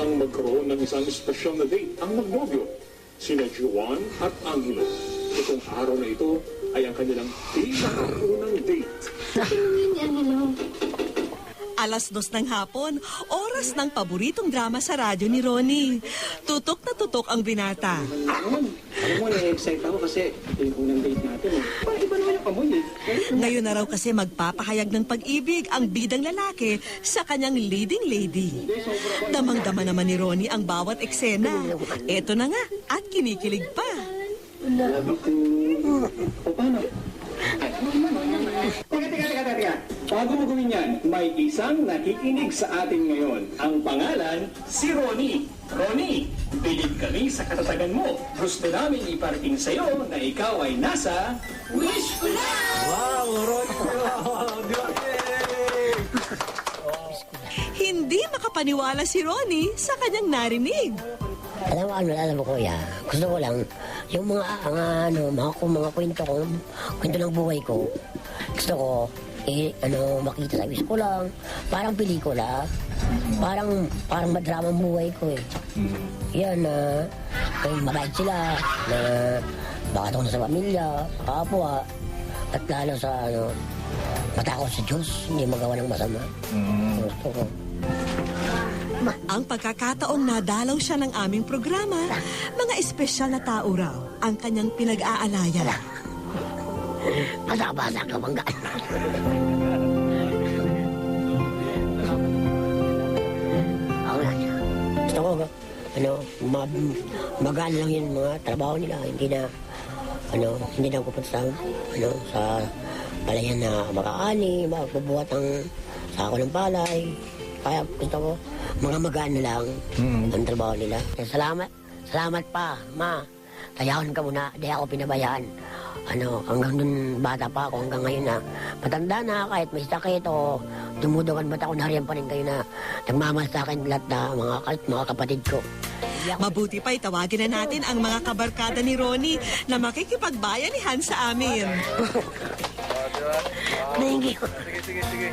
nang magkaroon ng isang espesyal na date ang magnobyo, sina Juan at Angelo. Itong araw na ito ay ang kanilang pinakaunang date. Alas dos ng hapon, oras ng paboritong drama sa radyo ni Ronnie. Tutok na tutok ang binata. Alam mo, na-excite ako kasi ito yung unang date natin. Eh. Amoy eh. Ngayon na raw kasi magpapahayag ng pag-ibig ang bidang lalaki sa kanyang leading lady. Damang-dama naman ni Ronnie ang bawat eksena. Eto na nga, at kinikilig pa. O paano? Teka, teka, teka, teka. Bago mo gawin yan, may isang nakikinig sa atin ngayon. Ang pangalan, si Ronnie. Ronnie, bilib kami sa katatagan mo. Gusto namin iparating sa'yo na ikaw ay nasa Wish Ko Na! Hindi makapaniwala si Ronnie sa kanyang narinig. Alam mo, ano, alam mo kuya, gusto ko lang, yung mga, mga ano, mga, kung mga kwento ko, kwento ng buhay ko, gusto ko, eh, ano, makita sa wish ko lang, parang pelikula, parang, parang madrama buhay ko eh. Yan na, kay mabait sila, na makatulong sa pamilya, kapwa, at lalo sa, ano, matakot sa Diyos, hindi magawa ng masama. Gusto ko. Ang pagkakataong nadalaw siya ng aming programa, mga espesyal na tao raw ang kanyang pinag-aalayan. Basa-basa ka bangga. Ma magaan lang yung mga trabaho nila. Hindi na, ano, hindi na pupunta sa, ano, sa palayan na makaani, magbubuhat ng sako ng palay. Kaya gusto ko, mga magaan na lang ang trabaho nila. Salamat, salamat pa, ma. Tayawan ka muna, di ako pinabayaan. Ano, hanggang dun bata pa ako, hanggang ngayon na matanda na, kahit may sakit o dumudugan ba't ako, nariyan pa rin kayo na nagmamahal sa akin lahat na mga, mga kapatid ko. Mabuti pa itawagin na natin ang mga kabarkada ni Ronnie na makikipagbayanihan sa amin. Thank you. Sige, sige, sige.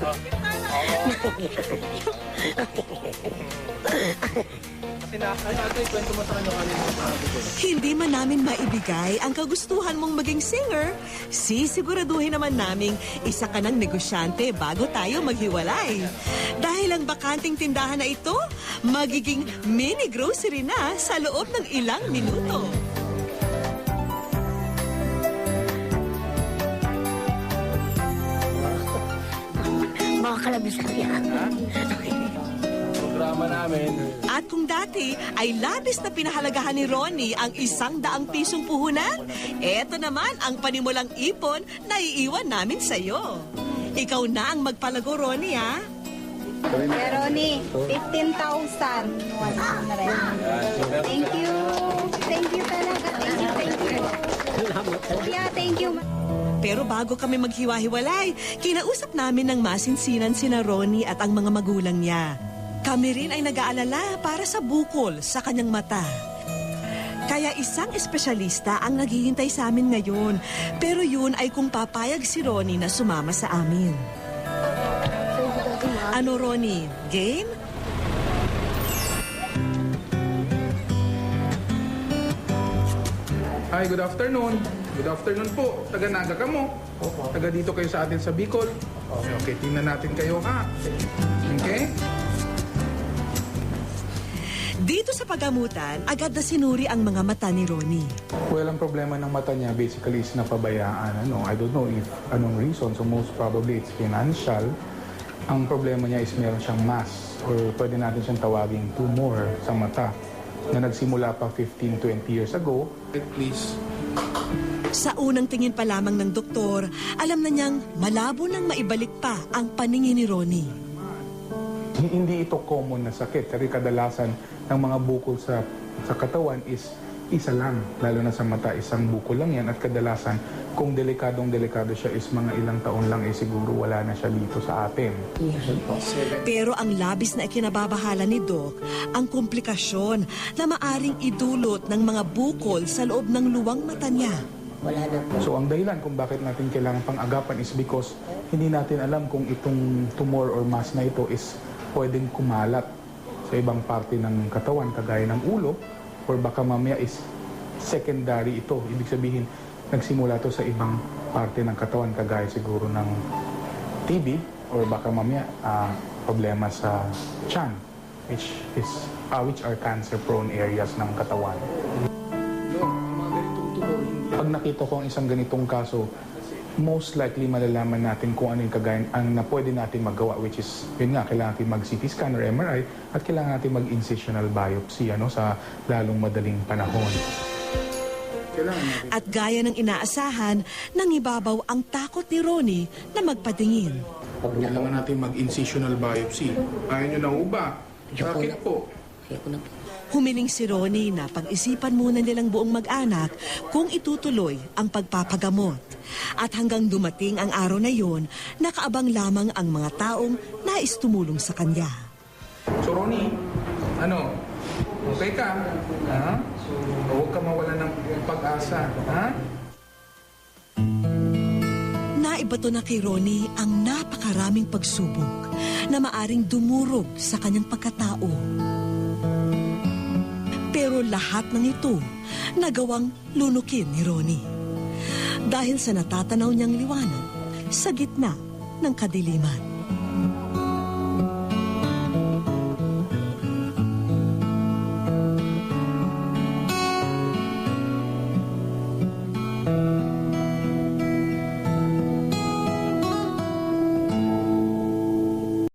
Ko. Hindi man namin maibigay ang kagustuhan mong maging singer, sisiguraduhin naman naming isa ka ng negosyante bago tayo maghiwalay. Dahil ang bakanting tindahan na ito, magiging mini grocery na sa loob ng ilang minuto. Mga kalabisan niya. Programa namin. At kung dati ay labis na pinahalagahan ni Ronnie ang isang daang pisong puhunan, eto naman ang panimulang ipon na iiwan namin sa'yo. Ikaw na ang magpalago, Ronnie, ha? Pero ni, 15,000. Wala na rin. Thank you. Thank you talaga. Thank you, thank you. Kuya, thank you. Pero bago kami maghiwa-hiwalay, kinausap namin ng masinsinan sina Ronnie at ang mga magulang niya. Kami rin ay nag-aalala para sa bukol sa kanyang mata. Kaya isang espesyalista ang naghihintay sa amin ngayon. Pero yun ay kung papayag si Ronnie na sumama sa amin. Ano Ronnie? Game? Hi, good afternoon. Good afternoon po. Taga Naga ka mo. Taga dito kayo sa atin sa Bicol. Okay, okay. Tingnan natin kayo ha. Okay? Dito sa pagamutan, agad na sinuri ang mga mata ni Ronnie. Well, ang problema ng mata niya basically is napabayaan. Ano? I don't know if anong reason. So most probably it's financial. Ang problema niya is meron siyang mass or pwede natin siyang tawaging tumor sa mata na nagsimula pa 15-20 years ago. Please, Sa unang tingin pa lamang ng doktor, alam na niyang malabo nang maibalik pa ang paningin ni Ronnie. hindi ito common na sakit. Kasi kadalasan ng mga bukol sa, sa katawan is isa lang. Lalo na sa mata, isang bukol lang yan. At kadalasan, kung delikadong delikado siya is mga ilang taon lang eh siguro wala na siya dito sa atin. Pero ang labis na ikinababahala ni Doc, ang komplikasyon na maaring idulot ng mga bukol sa loob ng luwang mata niya. Wala na po. So ang dahilan kung bakit natin kailangan pang-agapan is because hindi natin alam kung itong tumor or mass na ito is pwedeng kumalat sa ibang parte ng katawan, kagaya ng ulo, or baka mamaya is secondary ito. Ibig sabihin, nagsimula to sa ibang parte ng katawan, kagaya siguro ng TB, or baka mamaya ah, problema sa tiyan, which is ah, which are cancer-prone areas ng katawan. Pag nakita ko ang isang ganitong kaso, most likely malalaman natin kung ano yung kagayan ang na pwede natin magawa which is yun nga kailangan natin mag CT scan or MRI at kailangan natin mag incisional biopsy ano sa lalong madaling panahon. At gaya ng inaasahan, nangibabaw ang takot ni Ronnie na magpatingin. Kailangan natin mag incisional biopsy. Ayaw nyo na ho ba? Bakit po? Ayoko na po. Humiling si Ronnie na pag-isipan muna nilang buong mag-anak kung itutuloy ang pagpapagamot. At hanggang dumating ang araw na yon, nakaabang lamang ang mga taong nais tumulong sa kanya. So Ronnie, ano? Okay ka? Ha? Huwag ka mawala ng pag-asa. Ha? Naibato na kay Ronnie ang napakaraming pagsubok na maaring dumurog sa kanyang pagkatao. Pero lahat ng ito nagawang lunukin ni Ronnie. Dahil sa natatanaw niyang liwanag sa gitna ng kadiliman.